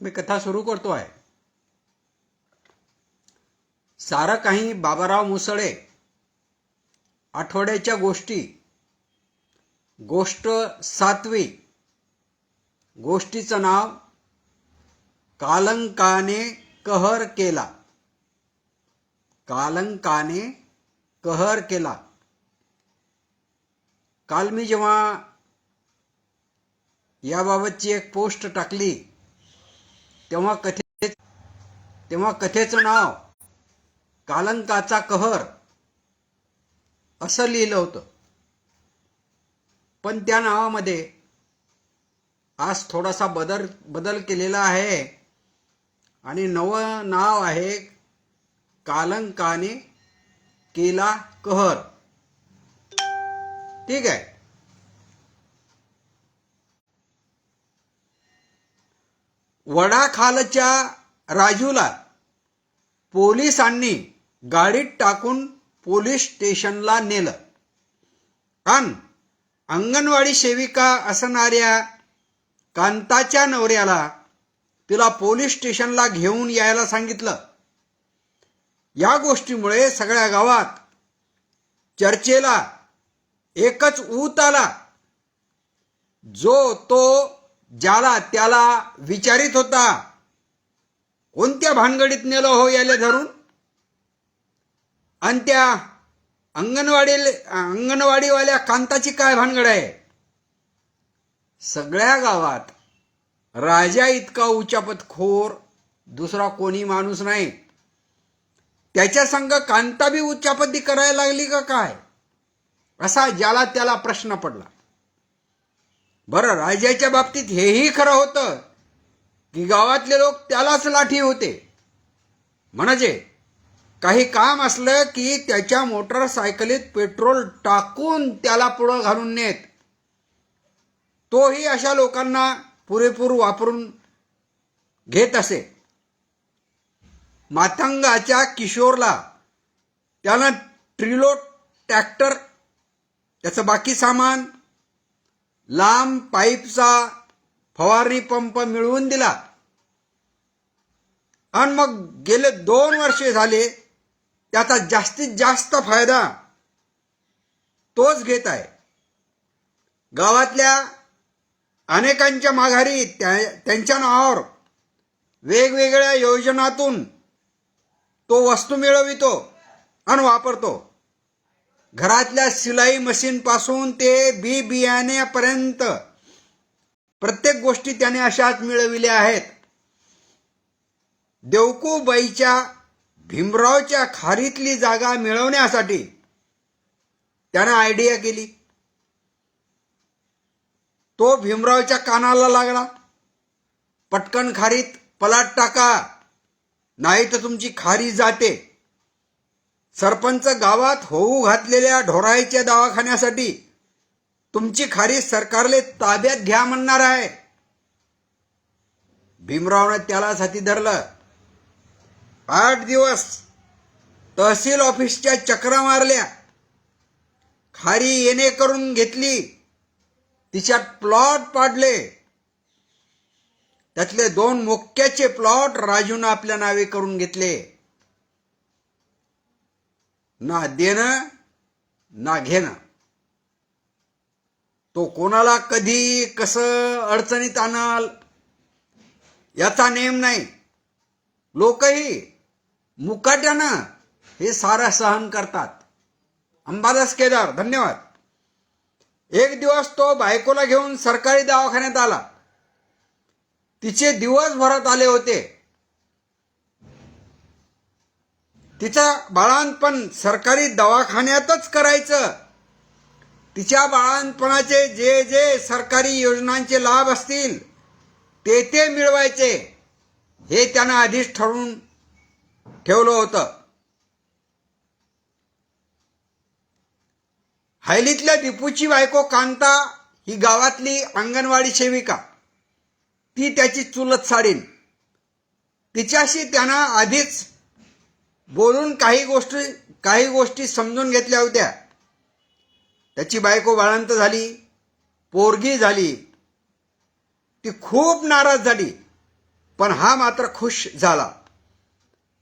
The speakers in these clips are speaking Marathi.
मी कथा सुरू करतो आहे. सारं काही बाबाराव मुसळे आठवड्याच्या गोष्टी गोष्ट सातवी गोष्टीचं नाव कालंकाने कहर केला. कालंकाने कहर केला. काल मी जेव्हा याबाबतची एक पोस्ट टाकली तेव्हा कथे तेव्हा कथेचं नाव कालंकाचा कहर असं लिहिलं होतं. पण त्या नावामध्ये आज थोडासा बदल बदल केलेला आहे. आणि नवं नाव आहे कालंकाने केला कहर. ठीक आहे? वडाखालच्या राजूला पोलिसांनी गाडीत टाकून पोलीस स्टेशनला नेलं. आणि अंगणवाडी सेविका असणाऱ्या कांताच्या नवऱ्याला तिला पोलीस स्टेशनला घेऊन यायला सांगितलं. या गोष्टीमुळे सगळ्या गावात चर्चेला एकच ऊत आला. जो तो ज्याला त्याला विचारित होता कोणत्या भानगडीत नेलं हो याले धरून? आणि त्या अंगणवाडी अंगणवाडीवाल्या कांताची काय भानगड आहे? सगळ्या गावात राजा इतका उच्चापतखोर दुसरा कोणी माणूस नाही. त्याच्या संग कांता बी उच्चापती करायला लागली का काय? असा ज्याला त्याला प्रश्न पडला. बरं राजाच्या बाबतीत हेही खरं होतं की गावातले लोक त्यालाच लाठी होते. म्हणजे काही काम असलं की त्याच्या मोटरसायकलीत पेट्रोल टाकून त्याला पुढं घालून नेत. तोही अशा लोकांना पुरेपूर वापरून घेत असे. माथंगाच्या किशोरला त्यानं ट्रिलो ट्रॅक्टर त्याचं बाकी सामान लांब पाईपचा फवारणी पंप मिळवून दिला. आणि मग गेले दोन वर्षे झाले त्याचा जास्तीत जास्त फायदा तोच घेत आहे. गावातल्या अनेकांच्या माघारी त्यांच्या नावावर वेगवेगळ्या योजनातून तो वस्तू मिळवितो आणि वापरतो. घरातल्या शिलाई मशीनपासून ते बी बियाण्यापर्यंत. प्रत्येक गोष्टी त्याने अशाच मिळविल्या आहेत. देवकूबाईच्या भीमरावच्या खारीतली जागा मिळवण्यासाठी त्यानं आयडिया केली. तो भीमरावच्या कानाला लागला. पटकन खारीत पलाट टाका नाही तर तुमची खारी जाते. सरपंच गावात होऊ घातलेल्या ढोराईच्या दवाखान्यासाठी तुमची खारी सरकारले ताब्यात घ्या म्हणणार आहे. भीमरावनं त्याला हाती धरलं. आठ दिवस तहसील ऑफिसच्या चक्रा मारल्या. खारी येणे करून घेतली. तिच्यात प्लॉट पाडले. त्यातले दोन मोक्याचे प्लॉट राजूनं आपल्या नावे करून घेतले. ना देणं ना घेणं. तो कोणाला कधी कसं अडचणीत आणाल याचा नेम नाही. लोकही मुकाट्यानं हे सारं सहन करतात. अंबादास केदार धन्यवाद. एक दिवस तो बायकोला घेऊन सरकारी दवाखान्यात आला. तिचे दिवसभरात आले होते. तिचं बाळांतपण सरकारी दवाखान्यातच करायचं. तिच्या बाळांपणाचे जे जे सरकारी योजनांचे लाभ असतील ते ते मिळवायचे. हे त्यानं आधीच ठरवून ठेवलं होतं. हैलीतल्या दिपूची बायको कांता ही गावातली अंगणवाडी सेविका. ती त्याची चुलत साडीन. तिच्याशी त्यानं आधीच बोलून काही गोष्टी काही गोष्टी समजून घेतल्या होत्या. त्याची बायको बाळंत झाली पोरगी झाली. ती खूप नाराज झाली पण हा मात्र खुश झाला.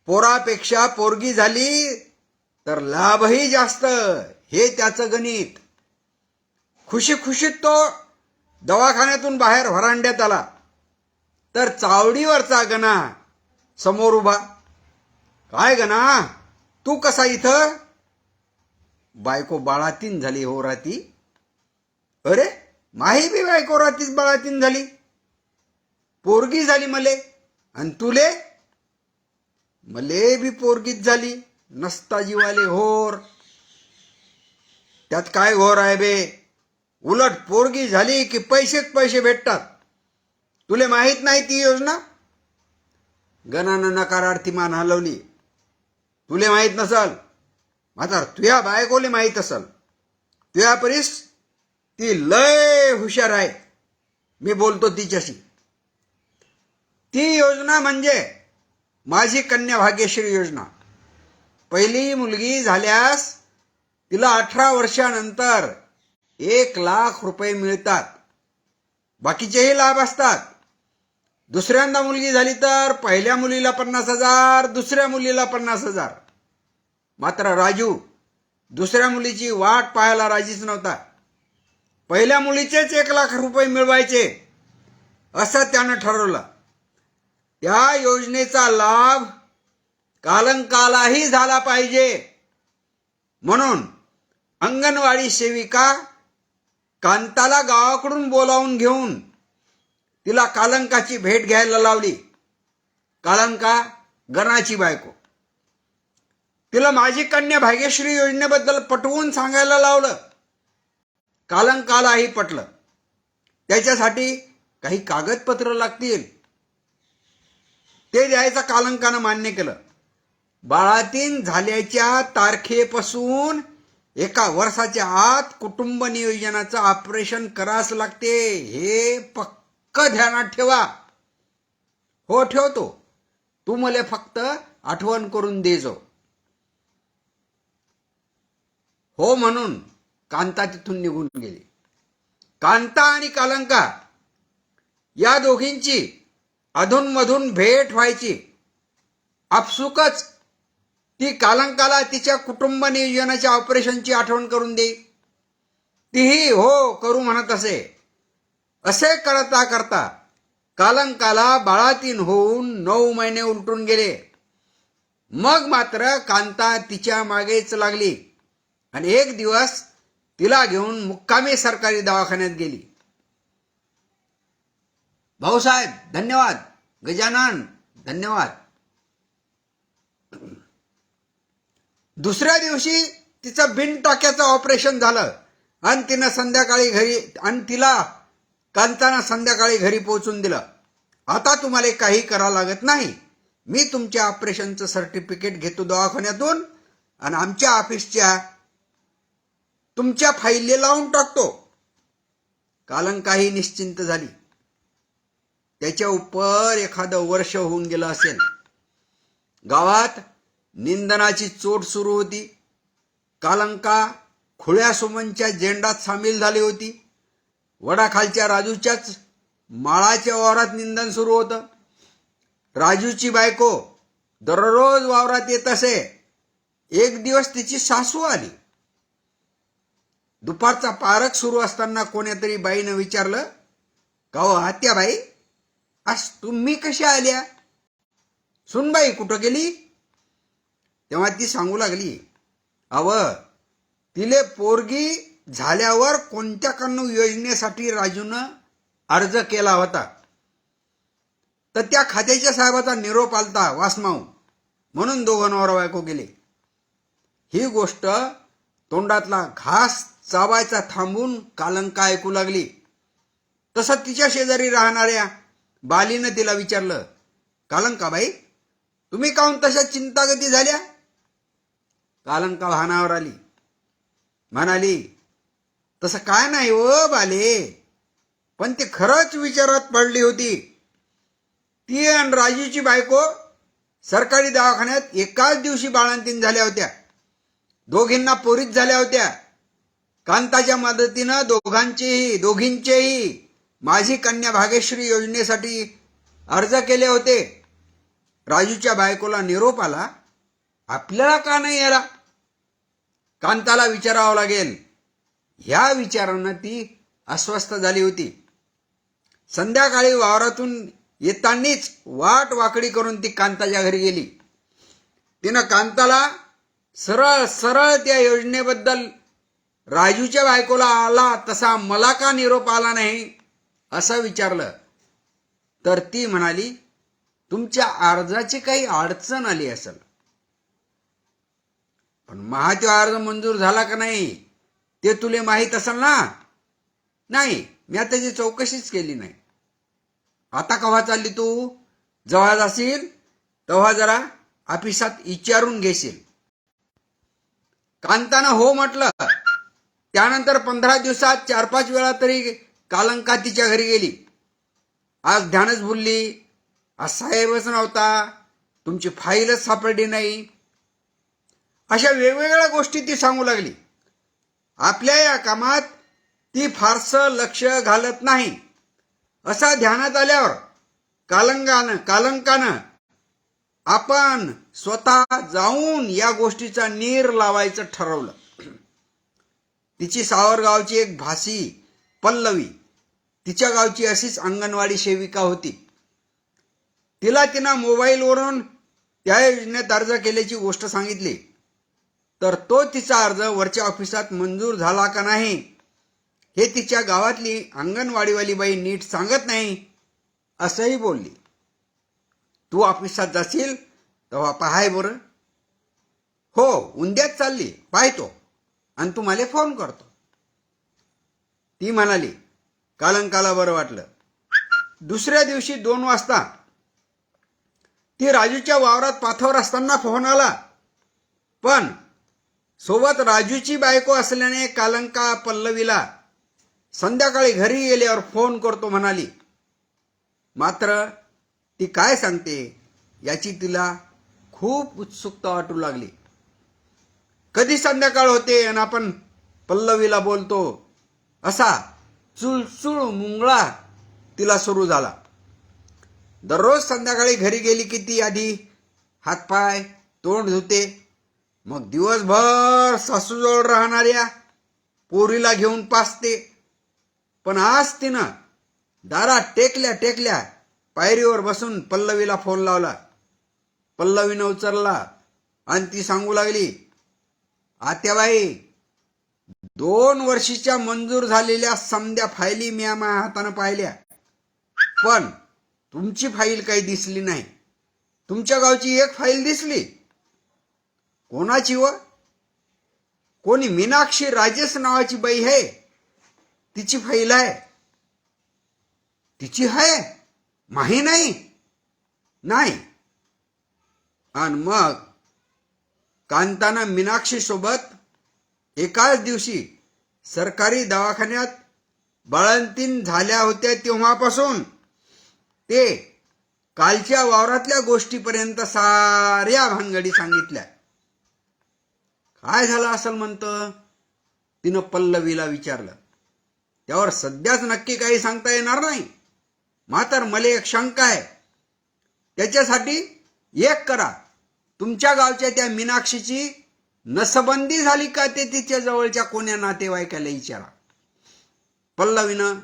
पोरापेक्षा पोरगी झाली तर लाभही जास्त हे त्याचं गणित. खुशी खुशीत तो दवाखान्यातून बाहेर व्हरांड्यात आला. तर चावडीवरचा गणा समोर उभा. काय गणा तू कसा इथं? बायको बाळातीन झाली हो राती. अरे माही बी बायको रातीच बाळातीन झाली. पोरगी झाली मले. आणि तुले? मले बी पोरगीच झाली. नसता जीवाले होर. त्यात काय घोर आहे बे? उलट पोरगी झाली की पैसेच पैसे भेटतात. तुले माहीत नाही ती योजना? गणानं नकारार्थी मान हलवली. तुले माहीत नसल? मात्र तुया बायकोले माहीत असल. तुया परीस ती लय हुशार आहे. मी बोलतो तिच्याशी. ती योजना म्हणजे माझी कन्या भाग्यश्री योजना. पहिली मुलगी झाल्यास तिला अठरा वर्षानंतर एक लाख रुपये मिळतात. बाकीचेही लाभ असतात. दुसऱ्यांदा मुलगी झाली तर पहिल्या मुलीला पन्नास हजार दुसऱ्या मुलीला पन्नास हजार. मात्र राजू दुसऱ्या मुलीची वाट पाहायला राजीच नव्हता. पहिल्या मुलीचेच एक लाख रुपये मिळवायचे असं त्यानं ठरवलं. त्या योजनेचा लाभ कालंकालाही झाला पाहिजे. म्हणून अंगणवाडी सेविका कांताला गावाकडून बोलावून घेऊन तिला कालंकाची भेट घ्यायला लावली. कालंका गणाची बायको. तिला माझी कन्या भाग्यश्री योजनेबद्दल पटवून सांगायला लावलं. कालंकालाही पटलं. त्याच्यासाठी काही कागदपत्र लागतील. ते द्यायचं कालंकानं मान्य केलं. बाळातीन झाल्याच्या तारखेपासून एका वर्षाच्या आत कुटुंब नियोजनाचं ऑपरेशन करावंच लागते. हे पक्क ध्यानात ठेवा. हो ठेवतो. तू मला फक्त आठवण करून देजो हो म्हणून कांता तिथून निघून गेली. कांता आणि कालंका या दोघींची अधूनमधून भेट व्हायची. आपसुकच ती कालंकाला तिच्या कुटुंब नियोजनाच्या ऑपरेशनची आठवण करून दे. तीही हो करू म्हणत असे. असे करता करता कालंकाला बाळातीन होऊन नऊ महिने उलटून गेले. मग मात्र कांता तिच्या मागेच लागली आणि एक दिवस तिला घेऊन मुक्कामी सरकारी दवाखान्यात गेली. भाऊसाहेब धन्यवाद. गजानन धन्यवाद. दुसऱ्या दिवशी तिचं बिन टाक्याचं ऑपरेशन झालं आणि तिनं संध्याकाळी घरी आणि तिला कांतानं संध्याकाळी घरी पोहोचून दिलं. आता तुम्हाला काही करावं लागत नाही. मी तुमच्या ऑपरेशनचं सर्टिफिकेट घेतो दवाखान्यातून आणि आमच्या ऑफिसच्या तुमच्या फाईलले लावून टाकतो. कालंकाही निश्चिंत झाली. त्याच्या उपर एखादं वर्ष होऊन गेलं असेल. गावात निंदनाची चोट सुरू होती. कालंका खुळ्या सुमनच्या झेंडात सामील झाली होती. वडाखालच्या राजूच्याच माळाच्या वावरात निंदन सुरू होतं. राजूची बायको दररोज वावरात येत असे. एक दिवस तिची सासू आली. दुपारचा पारक सुरू असताना कोण्यातरी बाईनं विचारलं का हो बाई आज तुम्ही कशा आल्या? सुनबाई कुठं गेली? तेव्हा ती सांगू लागली अव तिले पोरगी झाल्यावर कोणत्या कानू योजनेसाठी राजूनं अर्ज केला होता? तर त्या खात्याच्या साहेबाचा निरोप आलता वासमाऊ. म्हणून दोघं नवरा बायको गेले. ही गोष्ट तोंडातला घास चावायचा थांबून कालंका ऐकू लागली. तसं तिच्या शेजारी राहणाऱ्या बालीनं तिला विचारलं कालंकाबाई तुम्ही काहून तशा चिंतागती झाल्या? कालंका भानावर आली. म्हणाली तसं काय नाही ओ बाले. पण ती खरंच विचारात पडली होती. ती आणि राजूची बायको सरकारी दवाखान्यात एकाच दिवशी बाळंतीन झाल्या होत्या. दोघींना पोरीत झाल्या होत्या. कांताच्या मदतीनं दोघांचेही दोघींचेही माझी कन्या भाग्यश्री योजनेसाठी अर्ज केले होते. राजूच्या बायकोला निरोप आला. आपल्याला का नाही आला? कांताला विचारावं लागेल. ह्या विचारानं ती अस्वस्थ झाली होती. संध्याकाळी वावरातून येतानीच वाट वाकडी करून ती कांताच्या घरी गेली. तिनं कांताला सरळ सरळ त्या योजनेबद्दल राजूच्या बायकोला आला तसा मला का निरोप आला नाही असं विचारलं. तर ती म्हणाली तुमच्या अर्जाची काही अडचण आली असेल. पण महात्यो अर्ज मंजूर झाला का नाही? ते तुले माहीत असेल ना? नाही मी त्याची चौकशीच केली नाही. आता केव्हा चालली तू? जेव्हा जाशील तेव्हा जरा ऑफिसात विचारून घेशील. कांतानं हो म्हटलं. त्यानंतर पंधरा दिवसात चार पाच वेळा तरी कालंका तिच्या घरी गेली. आज ध्यानच भुलली. आज साहेबच नव्हता. तुमची फाईलच सापडली नाही. अशा वेगवेगळ्या गोष्टी ती सांगू लागली. आपल्या या कामात ती फारसं लक्ष घालत नाही. असा ध्यानात आल्यावर कालंगानं कालंकानं आपण स्वतः जाऊन या गोष्टीचा नीर लावायचं ठरवलं. तिची सावरगावची एक भासी पल्लवी तिच्या गावची अशीच अंगणवाडी सेविका होती. तिला तिनं मोबाईलवरून त्या योजनेत अर्ज केल्याची गोष्ट सांगितली. तर तो तिचा अर्ज वरच्या ऑफिसात मंजूर झाला का नाही? हे तिच्या गावातली अंगणवाडीवाली बाई नीट सांगत नाही असंही बोलली. तू ऑफिसात जाशील तेव्हा पाहाय बरं. हो उंद्यात चालली. पाहतो. आणि तू मला फोन करतो. ती म्हणाली कालंकाला बरं वाटलं. दुसऱ्या दिवशी दोन वाजता. ती राजूच्या वावरात पाथावर असताना फोन आला. पण सोबत राजूची बायको असल्याने कालंका पल्लवीला संध्याकाळी घरी गेल्यावर फोन करतो म्हणाली मात्र ती काय सांगते याची तिला खूप उत्सुकता वाटू लागली. कधी संध्याकाळ होते आणि आपण पल्लवीला बोलतो असा चुळचुळ मुंगळा तिला सुरू झाला. दररोज संध्याकाळी घरी गेली की ती आधी हातपाय तोंड धुते मग दिवसभर सासूजवळ राहणाऱ्या पोरीला घेऊन पाचते पण आज तिनं दारात टेकल्या टेकल्या पायरीवर बसून पल्लवीला फोन लावला. पल्लवीनं उचलला आणि ती सांगू लागली आत्याबाई दोन वर्षीच्या मंजूर झालेल्या समद्या फायली मी माझ्या हातानं पाहिल्या. पण तुमची फाईल काही दिसली नाही. तुमच्या गावची एक फाईल दिसली. कोणाची व? कोणी मीनाक्षी राजेश नावाची बाई आहे. तिची फाईल आहे. तिची आहे. माही नाही. नाही. आणि मग कांताना मीनाक्षी सोबत एकाच दिवशी सरकारी दवाखान्यात बाळंतीन झाल्या होत्या तेव्हापासून. ते कालच्या वावरातल्या गोष्टीपर्यंत साऱ्या भानगडी सांगितल्या. काय झालं असेल म्हणतं? तिनं पल्लवीला विचारलं. त्यावर सध्याच नक्की काही सांगता येणार नाही. मात्र मला एक शंका आहे. त्याच्यासाठी एक करा. तुमच्या गावच्या त्या मीनाक्षीची नसबंदी झाली का ते तिच्या जवळच्या कोण्या नातेवाईकाला विचारा. पल्लवीनं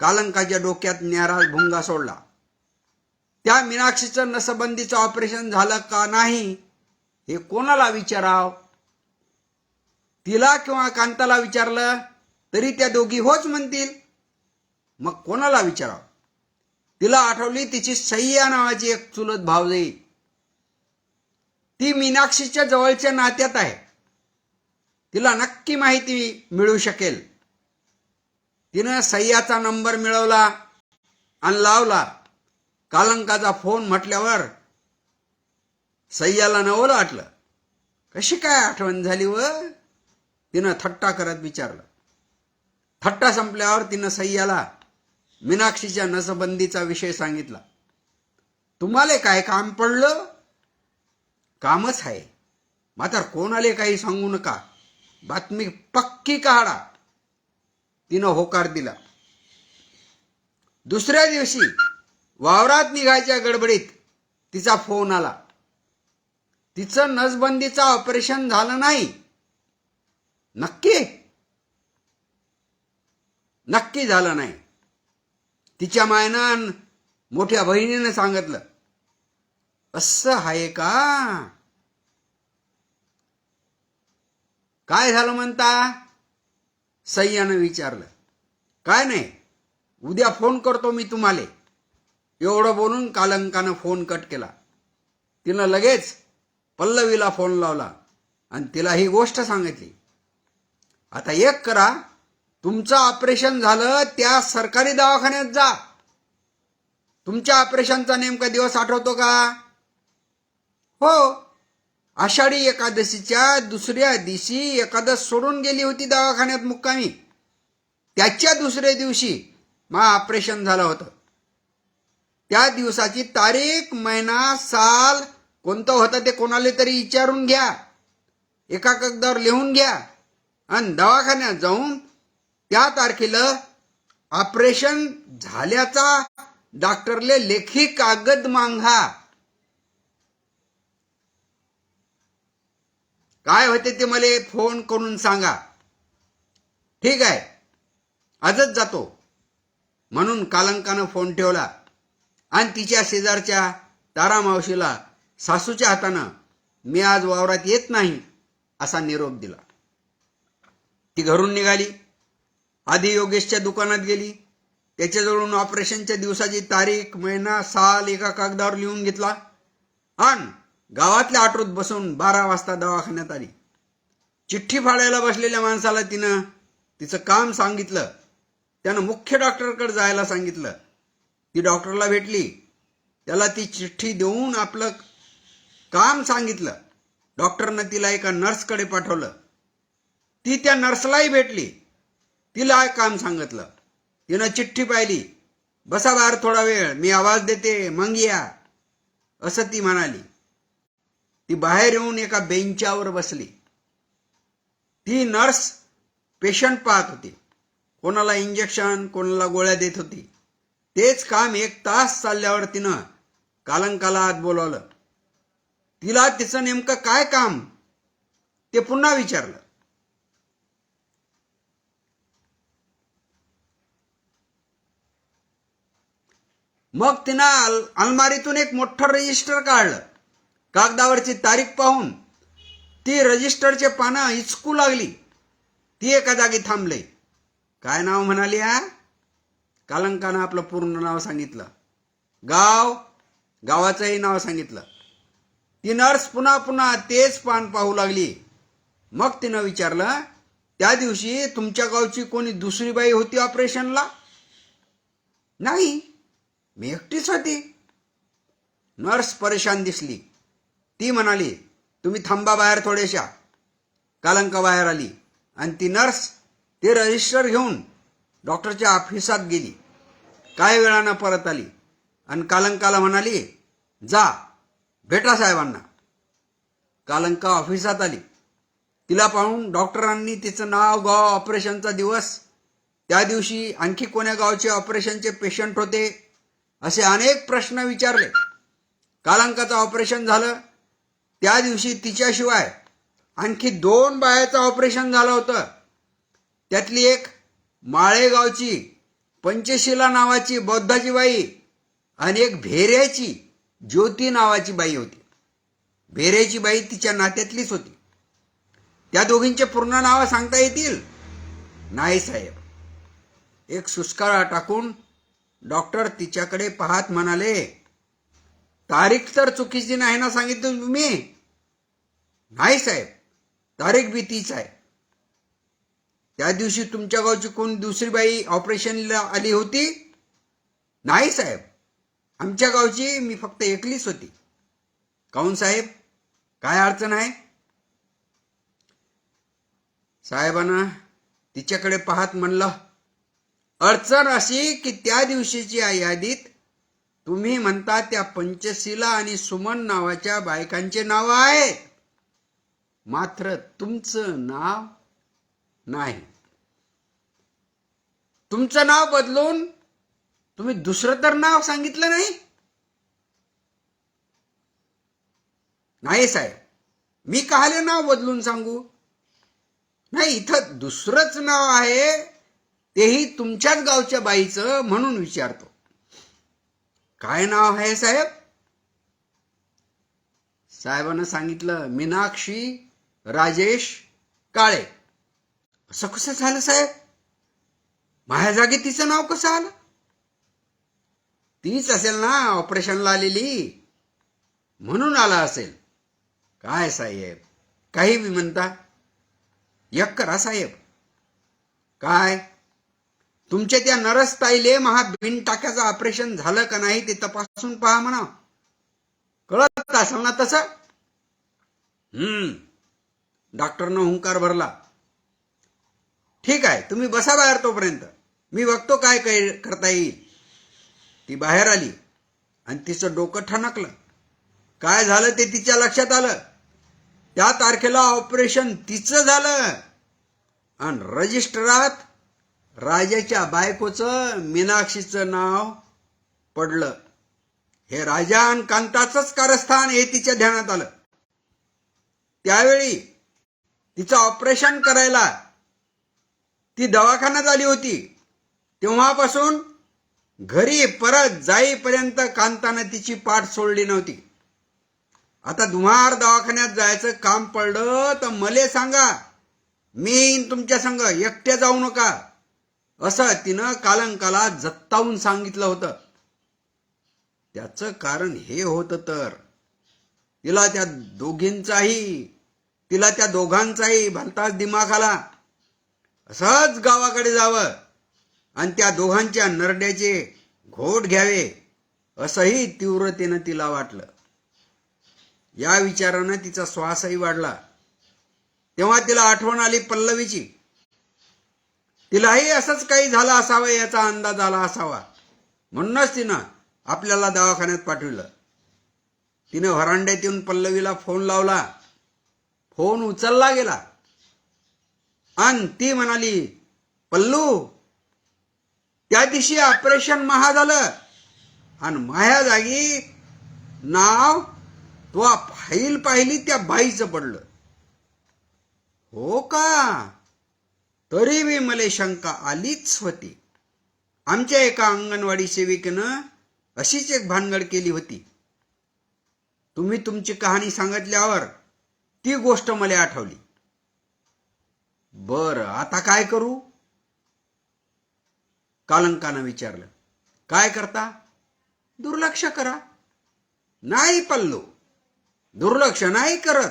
कालंकाच्या डोक्यात न्यारा भुंगा सोडला. त्या मीनाक्षीचं नसबंदीचं ऑपरेशन झालं का नाही हे कोणाला विचाराव? तिला किंवा कांताला विचारलं तरी त्या दोघी होच म्हणतील. मग कोणाला विचाराव? तिला आठवली तिची सय्या नावाची एक चुलत भावजई ती मीनाक्षीच्या जवळच्या नात्यात आहे. तिला नक्की माहिती मिळू शकेल. तिनं सय्याचा नंबर मिळवला आणि लावला. कालंकाचा फोन म्हटल्यावर सय्याला नवलं वाटलं. कशी काय आठवण झाली व? तिनं थट्टा करत विचारलं. थट्टा संपल्यावर तिनं सह्याला मीनाक्षीच्या नसबंदीचा विषय सांगितला. तुम्हाला काय काम पडलं? कामच आहे. मात्र कोणाला काही सांगू नका. बातमी पक्की काढा. तिनं होकार दिला. दुसऱ्या दिवशी वावरात निघायच्या गडबडीत तिचा फोन आला. तिचं नसबंदीचं ऑपरेशन झालं नाही. नक्की. नक्की झालं नाही. तिच्या मायनं मोठ्या बहिणीनं सांगितलं असं आहे का? काय झालं म्हणता? सय्यानं विचारलं काय नाही उद्या फोन करतो मी तुम्हाला. एवढं बोलून कालंकानं फोन कट केला. तिनं लगेच पल्लवीला फोन लावला आणि तिला ही गोष्ट सांगितली. आता एक करा. तुमचं ऑपरेशन झालं त्या सरकारी दवाखान्यात जा. तुमच्या ऑपरेशनचा नेमका दिवस आठवतो का? हो. आषाढी एकादशीच्या दुसऱ्या दिवशी एकादश सोडून गेली होती दवाखान्यात मुक्कामी. त्याच्या दुसऱ्या दिवशी मा ऑपरेशन झालं होतं. त्या दिवसाची तारीख महिना साल कोणतं होतं ते कोणाला तरी विचारून घ्या. एका कागदावर लिहून घ्या. आणि दवाखान्यात जाऊन त्या तारखेला ऑपरेशन झाल्याचा डॉक्टरले लेखी कागद मागा. काय होते ते मला फोन करून सांगा. ठीक आहे. आजच जातो. म्हणून कालंकानं फोन ठेवला. आणि तिच्या शेजारच्या तारा मावशीला सासूच्या हातानं मी आज वावरात येत नाही असा निरोप दिला. ती घरून निघाली. आधी योगेशच्या दुकानात गेली. त्याच्याजवळून ऑपरेशनच्या दिवसाची तारीख महिना साल एका कागदावर लिहून घेतला. आणि गावातल्या ऑटोत बसून बारा वाजता दवाखान्यात आली. चिठ्ठी फाडायला बसलेल्या माणसाला तिनं तिचं काम सांगितलं. त्यानं मुख्य डॉक्टरकडे जायला सांगितलं. ती डॉक्टरला भेटली. त्याला ती चिठ्ठी देऊन आपलं काम सांगितलं. डॉक्टरनं तिला एका नर्सकडे पाठवलं. ती त्या नर्सलाही भेटली. तिला काम सांगितलं. तिनं चिठ्ठी पाहिली. बसा बाहेर थोडा वेळ. मी आवाज देते. मग या. असं ती म्हणाली. ती बाहेर येऊन एका बेंचावर बसली. ती नर्स पेशंट पाहत होती. कोणाला इंजेक्शन कोणाला गोळ्या देत होती. तेच काम एक तास चालल्यावर तिनं कालंकाला आत बोलावलं. तिला तिचं नेमकं काय काम? ते पुन्हा विचारलं. मग तिनं अल अलमारीतून एक मोठं रजिस्टर काढलं. कागदावरची तारीख पाहून. ती रजिस्टरचे पानं हिचकू लागली. ती एका जागी थांबले. काय नाव म्हणाली हा? कालंकानं आपलं पूर्ण नाव सांगितलं. गाव? गावाचंही नाव सांगितलं. ती नर्स पुन्हा पुन्हा तेच पान पाहू लागली. मग तिनं विचारलं त्या दिवशी तुमच्या गावची कोणी दुसरी बाई होती ऑपरेशनला नाही. मी एकटीच होती. नर्स परेशान दिसली. ती म्हणाली तुम्ही थांबा बाहेर थोड्याशा कालंका बाहेर आली आणि ती नर्स ते रजिस्टर घेऊन डॉक्टरच्या ऑफिसात गेली. काय वेळानं परत आली आणि कालंकाला म्हणाली जा भेटा साहेबांना. कालंका ऑफिसात आली. तिला पाहून डॉक्टरांनी तिचं नाव गाव ऑपरेशनचा दिवस त्या दिवशी आणखी कोण्या गावचे ऑपरेशनचे पेशंट होते? असे अनेक प्रश्न विचारले. कालांकाचं ऑपरेशन झालं. त्या दिवशी तिच्याशिवाय आणखी दोन बायाचं ऑपरेशन झालं होतं. त्यातली एक माळेगावची पंचशिला नावाची बौद्धाची बाई आणि एक भेऱ्याची ज्योती नावाची बाई होती. भेऱ्याची बाई तिच्या नात्यातलीच होती. त्या दोघींचे पूर्ण नावं सांगता येतील? नाही साहेब. एक सुस्कारा टाकून डॉक्टर तिच्याकडे पाहत म्हणाले तारीख तर चुकीची नाही ना सांगितलं तुम्ही? नाही साहेब तारीख बी तीच आहे. त्या दिवशी तुमच्या गावची कोण दुसरी बाई ऑपरेशनला आली होती? नाही साहेब आमच्या गावची मी फक्त एकलीच होती. काऊन साहेब काय अडचण आहे? साहेबांना तिच्याकडे पाहत म्हणलं अडचण अशी की त्या दिवशीची या यादीत तुम्ही म्हणता त्या पंचशिला आणि सुमन नावाच्या बायकांचे नाव आहेत मात्र तुमचं नाव नाही. तुमचं नाव बदलून तुम्ही दुसरं तर नाव सांगितलं नाही? नाही साहेब. मी काहले नाव बदलून सांगू? नाही इथं दुसरंच नाव आहे. तेही तुमच्याच गावच्या बाईचं म्हणून विचारतो. काय नाव आहे साहेब? साहेबानं सांगितलं मीनाक्षी राजेश काळे. असं कसं झालं साहेब? माझ्या जागी तिचं नाव कसं आलं? तीच असेल ना ऑपरेशनला आलेली? म्हणून आला असेल. काय साहेब? काही विमंता यक करा साहेब. काय? तुमच्या त्या नरस ताईले महा बिन टाक्याचं ऑपरेशन झालं का नाही ते तपासून पहा म्हणा. कळत असेल ना तसं? हम्म. डॉक्टरनं हुंकार भरला. ठीक आहे तुम्ही बसा बाहेर तोपर्यंत. मी बघतो काय काय करता येईल. ती बाहेर आली आणि तिचं डोकं ठणकलं. काय झालं ते तिच्या लक्षात आलं. त्या तारखेला ऑपरेशन तिचं झालं. आणि रजिस्टरात राजाच्या बायकोचं मीनाक्षीचं नाव पडलं. हे राजा आणि कांताचंच कारस्थान हे तिच्या ध्यानात आलं. त्यावेळी तिचं ऑपरेशन करायला ती दवाखान्यात आली होती. तेव्हापासून घरी परत जाईपर्यंत कांतानं तिची पाठ सोडली नव्हती. आता दुहार दवाखान्यात जायचं काम पडलं तर मले सांगा मी तुमच्या संग एकट्या जाऊ नका. असं तिनं कालंकाला जत्तावून सांगितलं होतं. त्याचं कारण हे होतं तर तिला त्या दोघींचाही तिला त्या दोघांचाही भलताच दिमाग आला. असंच गावाकडे जावं आणि त्या दोघांच्या नरड्याचे घोट घ्यावे असंही तीव्रतेनं तिला वाटलं. या विचारानं तिचा श्वासही वाढला. तेव्हा तिला आठवण आली पल्लवीची. तिलाही असंच काही झालं असावं याचा अंदाज आला असावा. म्हणूनच तिनं आपल्याला दवाखान्यात पाठविलं. तिनं व्हरांड्यात येऊन पल्लवीला फोन लावला. फोन उचलला गेला. आणि ती म्हणाली पल्लू त्या दिवशी ऑपरेशन महा झालं. आणि माया जागी नाव तो फाईल पाहिली त्या बाईचं पडलं. हो का? तरी बी मले शंका आलीच होती. आमच्या एका अंगणवाडी सेविकेनं अशीच एक भानगड केली होती. तुम्ही तुमची कहाणी सांगितल्यावर ती गोष्ट मला आठवली. बर आता काय करू? कालंकानं विचारलं. काय करता? दुर्लक्ष करा. नाही पल्लो. दुर्लक्ष नाही करत.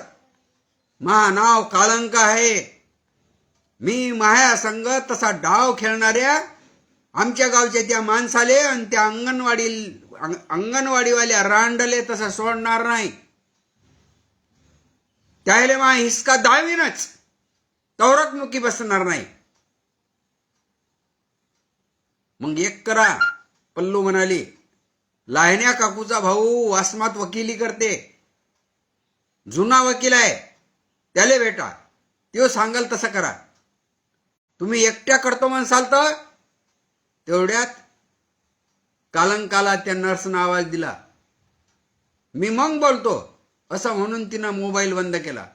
मा नाव कालंक आहे. मी माया संघ तसा डाव खेळणाऱ्या आमच्या गावच्या त्या माणसाले आणि त्या अंगणवाडी अंगणवाडीवाल्या रांडले तसा सोडणार नाही. त्याले मा हिसका दावीनच. तवरक मुकी बसणार नाही. मग एक करा पल्लू म्हणाली. लाहण्या काकूचा भाऊ वासमात वकिली करते. जुना वकील आहे. त्याले भेटा. त्यो सांगाल तसं करा. तुम्ही एकट्या करतो म्हणसाल तर? तेवढ्यात कालंकाला त्या नर्सनं आवाज दिला मी मग बोलतो. असं म्हणून तिनं मोबाईल बंद केला.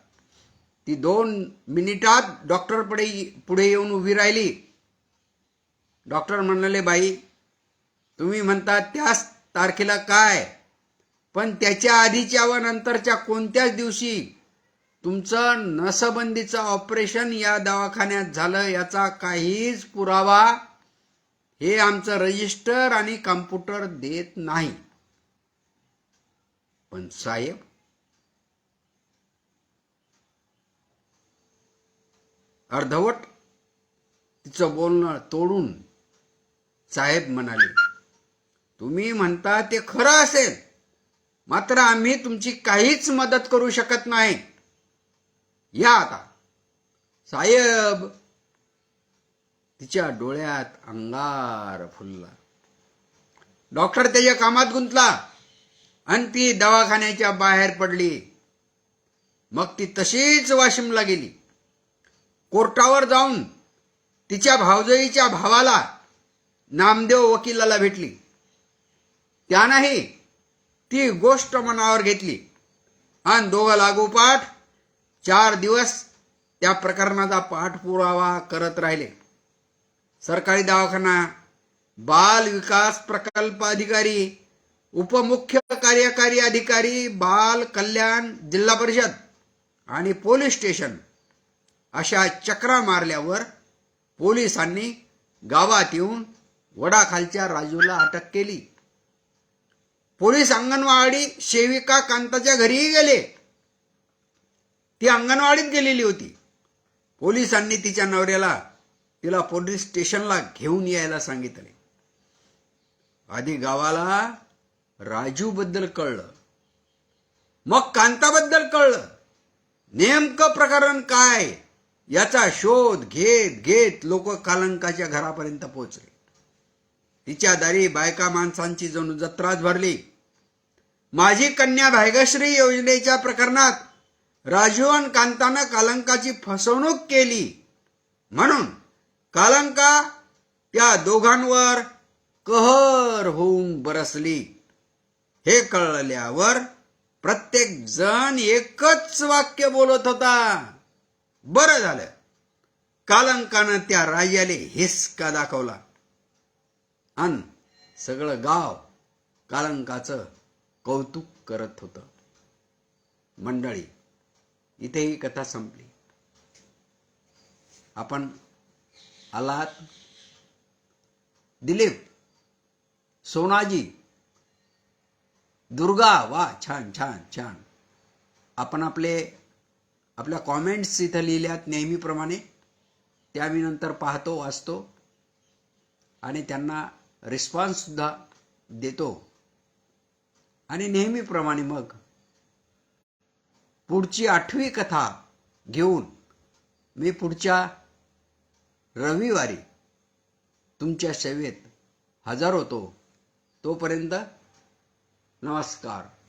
ती दोन मिनिटात डॉक्टर पुढे पुढे येऊन उभी राहिली. डॉक्टर म्हणाले बाई तुम्ही म्हणता त्याच तारखेला काय? पण त्याच्या आधीच्या व नंतरच्या कोणत्याच दिवशी तुमचं नसबंदीचं ऑपरेशन या दवाखान्यात झालं याचा काहीच पुरावा हे आमचं रजिस्टर आणि कम्प्युटर देत नाही. पण साहेब अर्धवट तिचं बोलणं तोडून साहेब म्हणाले तुम्ही म्हणता ते खरं असेल मात्र आम्ही तुमची काहीच मदत करू शकत नाही. या आता. साहेब तिच्या डोळ्यात अंगार फुलला. डॉक्टर त्याच्या कामात गुंतला आणि ती दवाखान्याच्या बाहेर पडली. मग ती तशीच वाशिमला गेली. कोर्टावर जाऊन तिच्या भावजईच्या भावाला नामदेव वकिलाला भेटली. त्यानंही ती गोष्ट मनावर घेतली. आणि दोघं लागोपाठ चार दिवस त्या प्रकरणाचा पाठपुरावा करत राहिले. सरकारी दवाखाना बाल विकास प्रकल्प अधिकारी उपमुख्य कार्यकारी अधिकारी बाल कल्याण जिल्हा परिषद आणि पोलीस स्टेशन अशा चक्रा मारल्यावर पोलिसांनी गावात येऊन वडाखालच्या राजूला अटक केली. पोलीस अंगणवाडी सेविका कांताच्या घरीही गेले. ती अंगणवाडीत गेलेली होती. पोलिसांनी तिच्या नवऱ्याला तिला पोलीस स्टेशनला घेऊन यायला सांगितले. आधी गावाला राजू बद्दल कळलं. मग कांताबद्दल कळलं. नेमकं प्रकरण काय? याचा शोध घेत घेत लोक कालंकाच्या घरापर्यंत पोहोचले. तिच्या दारी बायका माणसांची जणू जत्राच भरली. माझी कन्या भाग्यश्री योजनेच्या प्रकरणात राजीवन कांतानं कालंकाची फसवणूक केली. म्हणून कालंका त्या दोघांवर कहर होऊन बरसली. हे कळल्यावर प्रत्येक जण एकच वाक्य बोलत होता. बरं झालं. कालंकानं त्या राजाले हिसका दाखवला. अन सगळं गाव कालंकाचं कौतुक करत होतं. मंडळी इथे ही कथा संपली. आपण आलात. दिलीप सोनाजी दुर्गा वा छान छान छान. आपण आपले आपल्या कॉमेंट्स इथं लिहिल्यात नेहमीप्रमाणे. त्या मी नंतर पाहतो वाचतो. आणि त्यांना रिस्पॉन्ससुद्धा देतो. आणि नेहमीप्रमाणे मग पुढची आठवी कथा घेऊन मी पुढच्या रविवारी तुमच्या सेवेत हजर होतो. तोपर्यंत नमस्कार.